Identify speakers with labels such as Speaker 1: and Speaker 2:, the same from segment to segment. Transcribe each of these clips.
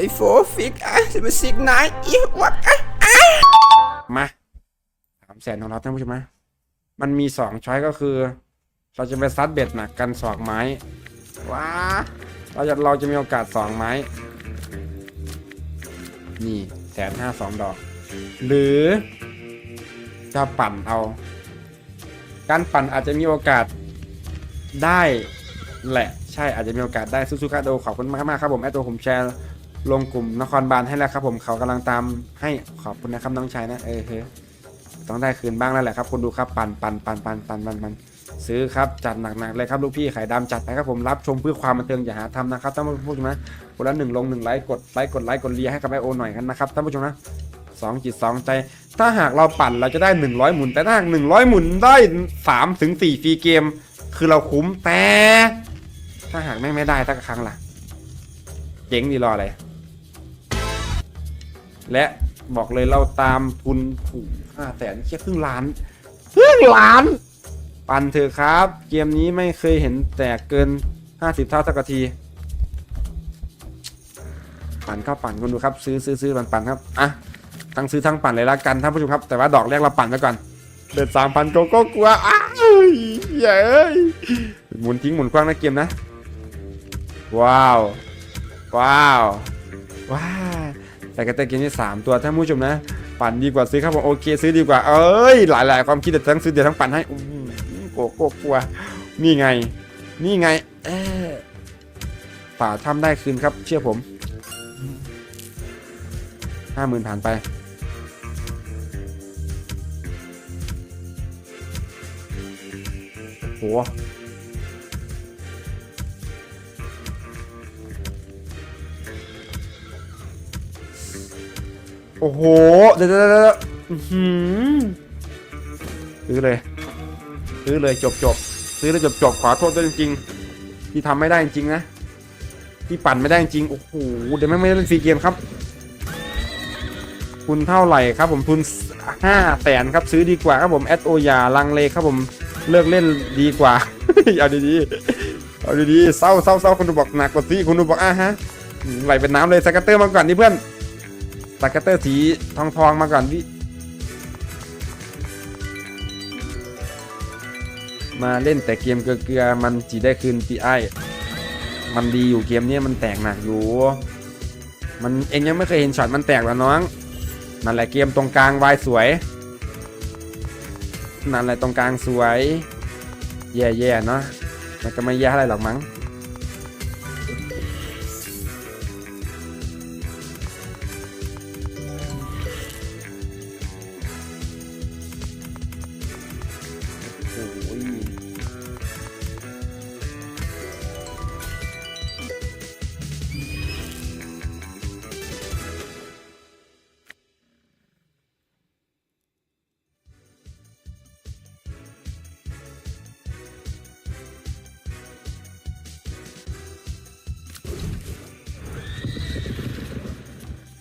Speaker 1: ไอ้โฟฟิกอะจะมาสิกนายอีวักอะมาสามแสนของเราท่านผู้ชมนะมันมีสองช้อยก็คือ เราจะไปซัดเบ็ดหนักกันสองไม้ว้าเราจะเราจะมีโอกาสสองไม้ นี่แสนห้าสองดอก หรือจะปั่นเอา การปั่นอาจจะมีโอกาสได้แหละใช่อาจจะมีโอกาสได้ซูซูคาโดขอบคุณมากมากๆครับผมแอดตัวผมแชร์ ลงกลุ่มนครบาลให้แล้วครับผมเขากำลังตามให้ขอบคุณนะครับน้องชายนะเออเฮ้ยต้องได้คืนบ้างแล้วแหละครับคุณดูครับปั่นปั่นปั่นปั่นปั่นปั่นปั่นซื้อครับจัดหนักๆเลยครับลูกพี่ไข่ดำจัดไปครับผมรับชมเพื่อความบันเทิงอย่าหาทำนะครับท่านผู้ชมนะคนละหนึ่งลงหนึ่งไลค์กดไลค์กดไลค์กดเลียให้กับไอโอหน่อยกันนะครับท่านผู้ชมนะสองจิตสองใจ ถ้าหากเราปั่นเราจะได้ 100 หมุน แต่ถ้าหาก100 หมุนได้3ถึง4ฟรีเกม คือเราคุ้มแต่ ถ้าหากไม่ไม่ได้สักครั้งล่ะ เจ๊งดีรออะไร และบอกเลยเราตามทุนผูกห้าแสนแค่ครึ่งล้านครึ่งล้าน ปั่นเถอะครับ เกมนี้ไม่เคยเห็นแตกเกิน 50 เท่าสักที ปั่นเข้าปั่นกันดูครับ ซื้อซื้อซื้อปั่นปั่นครับอะทั้งซื้อทั้งปั่นเลยละกันท่านผู้ชมครับ แต่ว่าดอกแรกเราปั่นไปก่อนเดินสามพันโกโก้กลัวอ้าวเย้ยหมุนทิ้งหมุนกว้างนะเกมนะ ว้าว ว้าว ว้าว แต่กระเตเกมที่สามตัวท่านผู้ชมนะ ปั่นดีกว่าซื้อครับผมโอเคซื้อดีกว่า เอ้ย หลายหลายๆความคิดแต่ทั้งซื้อเดี๋ยวทั้งปั่นให้อู้หูโกโก้กลัวนี่ไง นี่ไงเอ๊ะป่าทำได้คืนครับ เชื่อผมห้าหมื่นผ่านไปโห โอ้โห เดี๋ยวเดี๋ยวเดี๋ยวอื้อหือซื้อเลย ซื้อเลยจบจบซื้อเลยจบจบขอโทษด้วยจริงๆที่ทำไม่ได้จริงๆนะที่ปั่นไม่ได้จริงโอ้โหเดี๋ยวไม่งไม่ได้เล่นฟรีเกมครับทุนเท่าไหร่ครับ ผมทุนห้าแสนครับซื้อดีกว่าครับผมแอดโออย่าลังเลครับผมเลิกเล่นดีกว่าเอาดีๆเอาดีๆเศร้าเศร้าเศร้าคุณดูบอกหนักกว่าสิคุณดูบอกอะฮะอืมไหลเป็นน้ำเลยสกัตเตอร์มาก่อนดิเพื่อน สกัตเตอร์สีทองทองๆมาก่อนดิมาเล่นแต่เกมเกลือมันจีได้คืนปีไอมันดีอยู่เกมนี้มันแตกหนักอยู่ มันเองยังไม่เคยเห็นช็อตมันแตกแล้วน้องนั่นแหละเกมตรงกลางวายสวยนั่นแหละตรงกลางสวย แย่ๆเนาะมันก็ไม่แย่อะไรหรอกมั้ง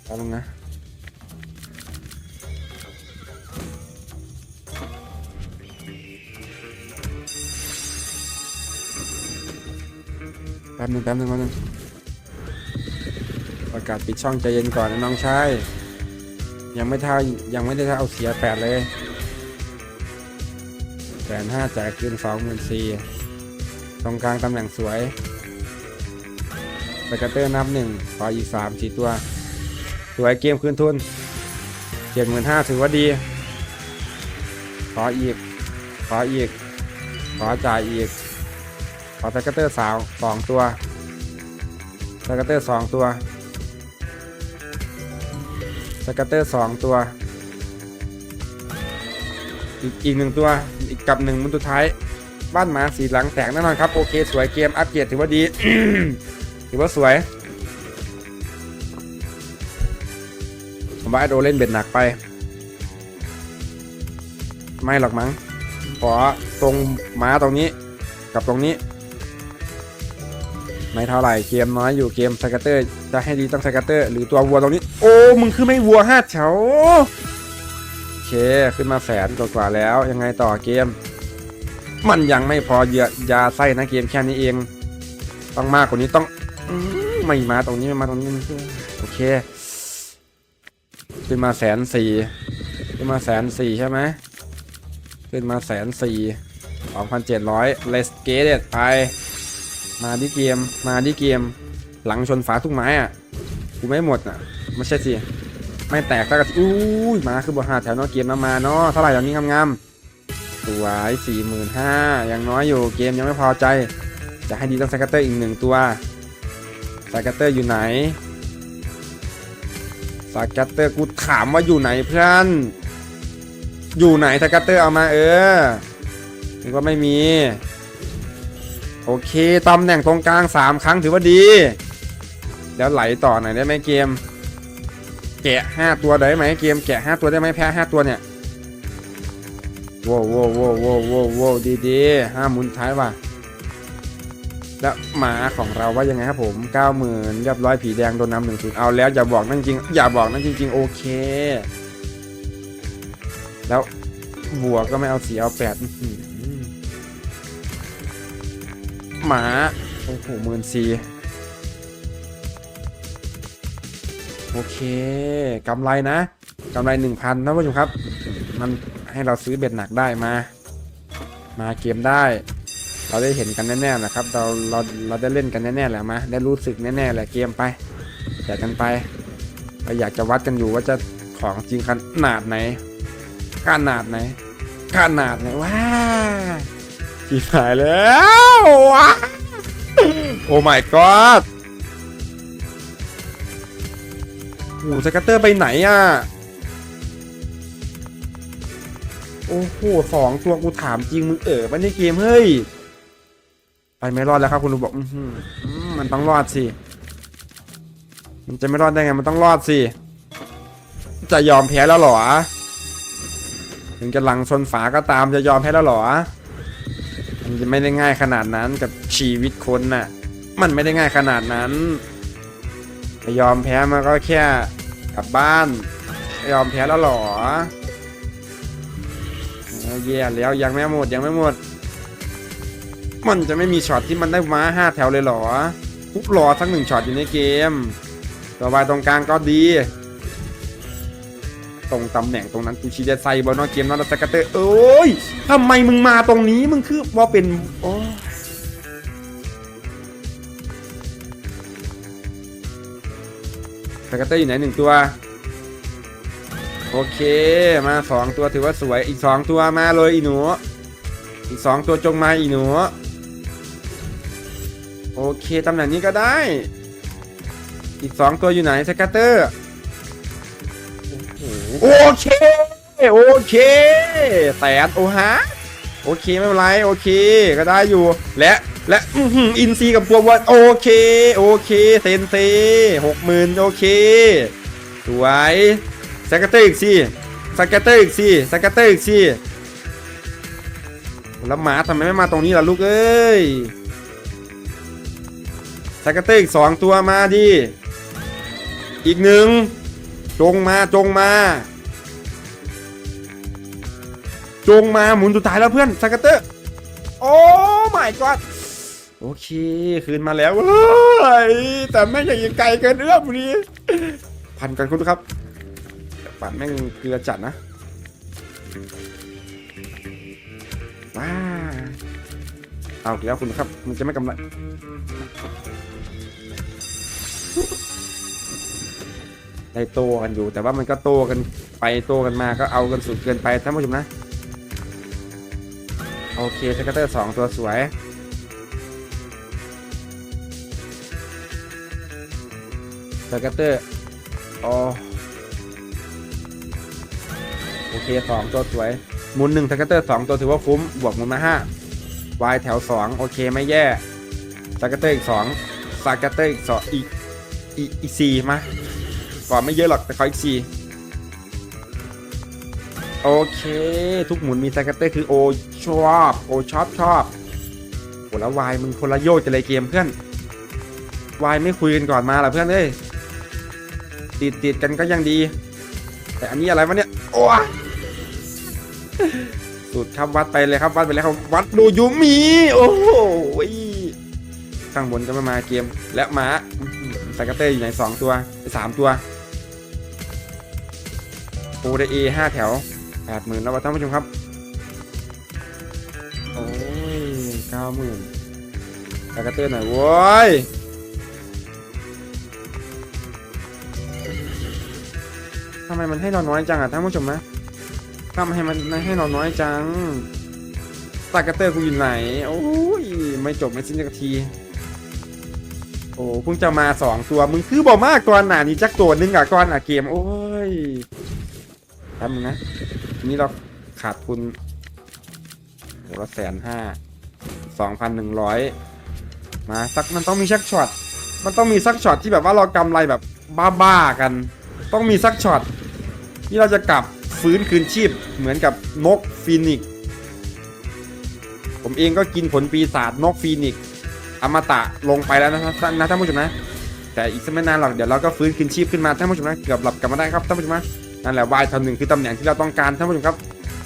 Speaker 1: เอาลงนะแป๊บหนึงแป๊บหนึงแป๊บนึงประกาศปิดช่องใจเย็นก่อนนะน้องชายยังไม่ท่ายังไม่ได้ท่าเอาเสียแปดเลยแสนห้าจ่ายคืนสองหมื่นสี่ตรงกลางตำแหน่งสวยสกัตเตอร์นับหนึ่งขออีกสามสี่ตัว สวยเกมคืนทุนเจ็ดหมื่นห้าถือว่าดี ขออีก ขออีก ขอจ่ายอีก ขอสกัตเตอร์สาวสองตัวสกัตเตอร์สองตัวสกัตเตอร์สองตัว อีกอีกหนึ่งตัว อีกกับหนึ่งมันสุดท้าย บ้านหมาสีหลังแตกแน่นอนครับ โอเค สวยเกม อัปเกรดถือว่าดี ถือว่าสวย ผมว่าไอโดเล่นเบ็ดหนักไป ไม่หรอกมั้งขอตรงม้าตรงนี้กับตรงนี้ ไม่เท่าไหร่เกมน้อยอยู่เกมสกัตเตอร์ จะให้ดีต้องสกัตเตอร์ หรือตัววัวตรงนี้ โอ้มึงคือไม่วัวห้าแถวโอเคขึ้นมาแสนกว่าแล้วยังไงต่อเกม มันยังไม่พอเยอะยาไส้นะเกมแค่นี้เอง ต้องมากกว่านี้ต้องอมไม่มาตรงนี้ไม่มาตรงนี้โอเค ขึ้นมาแสนสี่ขึ้นมาแสนสี่ใช่ไหมขึ้นมาแสนสี่สองพันเจ็ดร้อยเลสเกตไป มาที่เกม มาที่เกม หลังชนฝาทุกไม้อะ กูไม่หมดอะ ไม่ใช่สิ ไม่แตกสักทีอุ้ยมาคือบทหาแถวเนอกเกมมามาเนาะเท่าไหร่ตอนนี้งามๆสวยสี่หมื่นห้ายังน้อยอยู่ เกมยังไม่พอใจ จะให้ดีต้องสกัตเตอร์อีกหนึ่งตัวสกัตเตอร์อยู่ไหน สกัตเตอร์กูถามว่าอยู่ไหนเพื่อน อยู่ไหนสกัตเตอร์เอามาเออนึกว่าไม่มี โอเคตำแหน่งตรงกลางสามครั้งถือว่าดี แล้วไหลต่อหน่อยได้ไหมเกม แกะห้าตัวได้ไหมเกมแกะห้าตัวได้ไหมแพ้ห้าตัวเนี่ยโว้วโว้วโว้วโว้วโว้วโว้ดีดีห้าหมุนท้ายว่ะ แล้วหมาของเราว่ายังไงครับผมเก้าหมื่นเรียบร้อยผีแดงโดนนำหนึ่งศูนย์เอาแล้วอย่าบอกนั่นจริง อย่าบอกนั่นจริง ๆ โอเค แล้วบัวก็ไม่เอาสีเอาแปดอื้อหือหมาโอ้โหหมื่นสี่โอเคกำไรนะกำไรหนึ่งพันท่านผู้ชมครับ มันให้เราซื้อเบ็ดหนักได้มา มาเกมได้ เราได้เห็นกันแน่ๆแหละครับ เราเราเราได้เล่นกันแน่ๆแหละมาได้รู้สึกแน่ๆแหละเกมไปแจกกันไปเราอยากจะวัดกันอยู่ว่าจะของจริงขนาดไหนขนาดไหนขนาดไหนว้าจีหายแล้วว้าโอ้ my god โอ้สกัตเตอร์ไปไหนอะโอ้โหสองตัวกูถามจริงมึงเออมันในเกมเฮ้ย ไปไม่รอดแล้วครับคุณลุงบอกอืมันต้องรอดสิ มันจะไม่รอดได้ไง มันต้องรอดสิ จะยอมแพ้แล้วหรอ ถึงจะหลังชนฝาก็ตามจะยอมแพ้แล้วหรอ มันจะไม่ได้ง่ายขนาดนั้นกับชีวิตคนน่ะ มันไม่ได้ง่ายขนาดนั้น จะยอมแพ้มันก็แค่กลับบ้านจะยอมแพ้แล้วหรอเอาแย่แล้วยังไม่หมดยังไม่หมด มันจะไม่มีช็อตที่มันได้ม้าห้าแถวเลยเหรอทุกรอทั้งหนึ่งช็อตอยู่ในเกม ต่อไปตรงกลางก็ดี ตรงตำแหน่งตรงนั้นกูชีจะใส่บอลนอกเกมนอตสกัตเตอร์เอ้ยทำไมมึงมาตรงนี้มึงคือว่าเป็นโอ้สกัตเตอร์อยู่ไหนหนึ่งตัว โอเคมาสองตัวถือว่าสวยอีกสองตัวมาเลยอีหนูอีกสองตัวจงมาอีหนู โอเคตำแหน่งนี้ก็ได้ อีกสองตัวอยู่ไหนสกัตเตอร์โอเค โอเคแตนโอฮะโอเคไม่เป็นไรโอเค ก็ได้อยู่ และและอื้อหืออินซีกับพวกวันโอเค โอเคเซนเซหกหมื่นโอเคสวยสกัตเตอร์อีกสิสกัตเตอร์อีกสิสกัตเตอร์อีกสิแล้วหมาทำไมไม่มาตรงนี้ล่ะลูกเอ้ย สกัตเตอร์อีกสองตัวมาดิ อีกหนึ่ง จงมาจงมา จงมาหมุนสุดท้ายแล้วเพื่อนสกัตเตอร์โอ้ my god โอเคคืนมาแล้วเฮ้ยแต่แม่งยังไกลเกินเอื้อมนี้พันกันคุณครับแต่ปัดแม่งเกลือจัดนะว้าเอาแล้วคุณครับ มันจะไม่กำไร ได้โตกันอยู่ แต่ว่ามันก็โตกันไปโตกันมาก็เอากันสุดเกินไปท่านผู้ชมนะ โอเคสกัตเตอร์สองตัวสวยสกัตเตอร์อ๋อโอเคสองตัวสวยมุนหนึ่งสกัตเตอร์สองตัวถือว่าคุ้มบวกมุนมาห้าวายแถวสองโอเคไม่แย่สกัตเตอร์อีกสองสกัตเตอร์อีกสองอีอีกอีกสี่มา ก่อนไม่เยอะหรอกแต่ขออีกสี่โอเค ทุกหมุนมีสกัตเตอร์คือโอชอบโอชอบชอบโหแล้ววายมึงคนละโยกจะเลยเกมเพื่อนวายไม่คุยกันก่อนมาหรอเพื่อนเอ้ยติดติดกันก็ยังดี แต่อันนี้อะไรวะเนี่ยโอ้สุดครับวัดไปเลยครับวัดไปเลยครับวัดดูยูมีโอ้โหข้างบนก็ไม่มาเกมและหมาอื้อหือสกัตเตอร์อยู่ไหนสองตัวสามตัว โอ้ได้เอห้าแถวแปดหมื่นแล้วท่านผู้ชมครับ โอ้ยเก้าหมื่นสกัตเตอร์หน่อยโว้ยทำไมมันให้เราน้อยจังอะท่านผู้ชมนะทำไมมันให้เราน้อยจังสกัตเตอร์กูอยู่ไหน โอ้ย ไม่จบไม่สิ้นสักที โอ้เพิ่งจะมาสองตัว มึงคือบอกมากก่อนหนานี่จักตัวนึงอะก่อนอะเกม โอ้ย ทำนะทีนี้เราขาดทุนโหละแสนห้าสองพันหนึ่งร้อยมาสักมันต้องมีสักช็อต มันต้องมีสักช็อตที่แบบว่าเรากำไรแบบบ้าๆกัน ต้องมีสักช็อตที่เราจะกลับฟื้นคืนชีพเหมือนกับนกฟีนิกผมเองก็กินผลปีศาจนกฟีนิกอมตะลงไปแล้วนะท่านนะท่านผู้ชมนะ แต่อีกสักไม่นานหรอกเดี๋ยวเราก็ฟื้นคืนชีพขึ้นมาท่านผู้ชมนะเกือบหลับกลับมาได้ครับท่านผู้ชมนะ นั่นแหละวายตำแหน่งคือตำแหน่งที่เราต้องการท่านผู้ชมครับ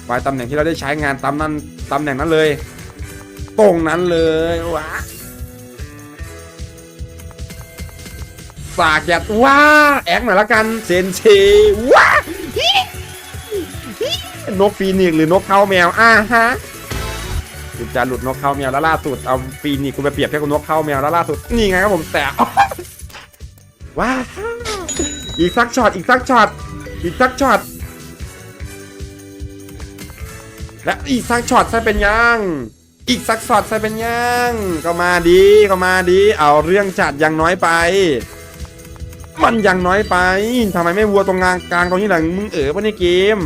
Speaker 1: วายตำแหน่งที่เราได้ใช้งานตามนั้นตำแหน่งนั้นเลย ตรงนั้นเลยว้าฝากแกดว้าแอกหน่อยละกันเซนเชว้านกฟีนิกหรือนกเขาแมวอ่าฮะจะหลุดนกเข้าแมวแล้วล่าสุดเอาปีนี้กูไปเปรียบเทียบกับนกเข้าแมวแล้วล่าสุดนี่ไงครับผมแต่ว้าอีกสักช็อตอีกสักช็อต อีกสักช็อต และอีกสักช็อตใช่เป็นยังอีกสักช็อตใช่เป็นยังก็มาดีก็มาดี เอาเรื่องจัดยังน้อยไป มันยังน้อยไปทำไมไม่วัวตรงกลางกลางตรงนี้หลังมึงเอ๋อปะในเกม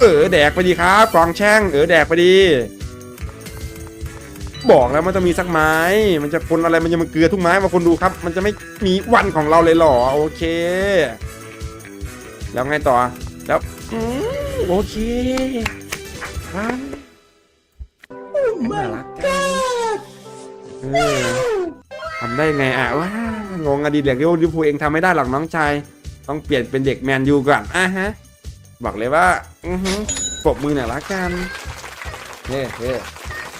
Speaker 1: เออแดกไปดีครับกองแช่งเออแดกไปดี บอกแล้วมันจะมีสักไม้ มันจะคนอะไรมันจะมาเกลือทุกไม้มาคนดูครับ มันจะไม่มีวันของเราเลยหรอโอเค แล้วไงต่อแล้วโอเคว้าวน่ารักจังเออทำได้ไงอะว้างงอดีตเหลืองที่ลิเวอร์พูเองทำไม่ได้หรอกน้องชายต้องเปลี่ยนเป็นเด็กแมนยูก่อนอะฮะบอกเลยว่า อือฮึปรบมือหน่อยละกันเฮ้เฮ้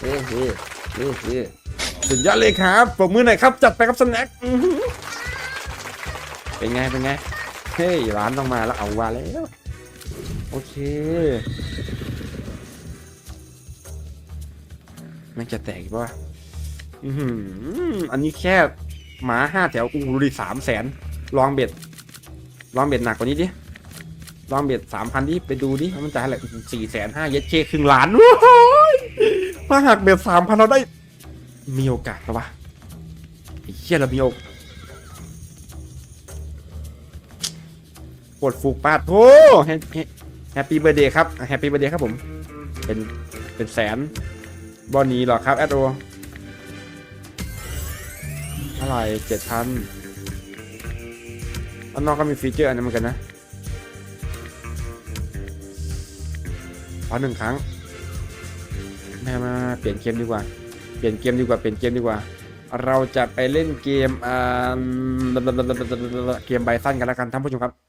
Speaker 1: เฮ้เฮ้ เฮ้เฮ้สุดยอดเลยครับปรบมือหน่อยครับจัดไปครับสแน็คเป็นไงเป็นไงเฮ้ยร้านต้องมาแล้วเอาว่าแล้วโอเคมันจะแตกปะวะอือหืออันนี้แค่หมาห้าแถวกูดูดิสามแสนลองเบ็ด ลองเบ็ดหนักกว่านี้ดิ ลองเบ็ดสามพันดิไปดูดิมันจะอะไรสี่แสนห้าเย็ดเคครึ่งล้านโอ้ ถ้าหากเบ็ดสามพันเราได้ มีโอกาสปะวะไอ้เหี้ยเรามีโอกกดฟูกปาดโธ่แฮปปี้เบอร์เดย์ครับแฮปปี้เบอร์เดย์ครับผม เป็น เป็นแสนบอลนี้หรอครับ แอดโอเท่าไหร่เจ็ดพันอันนอกก็มีฟีเจอร์อันนั้เหมือนกันนะขอหนึ่งครั้ง แม่มาเปลี่ยนเกมดีกว่า เปลี่ยนเกมดีกว่า เปลี่ยนเกมดีกว่า เราจะไปเล่นเกมอ่าเกมไบซันกันแล้วกันท่านผู้ชมครับ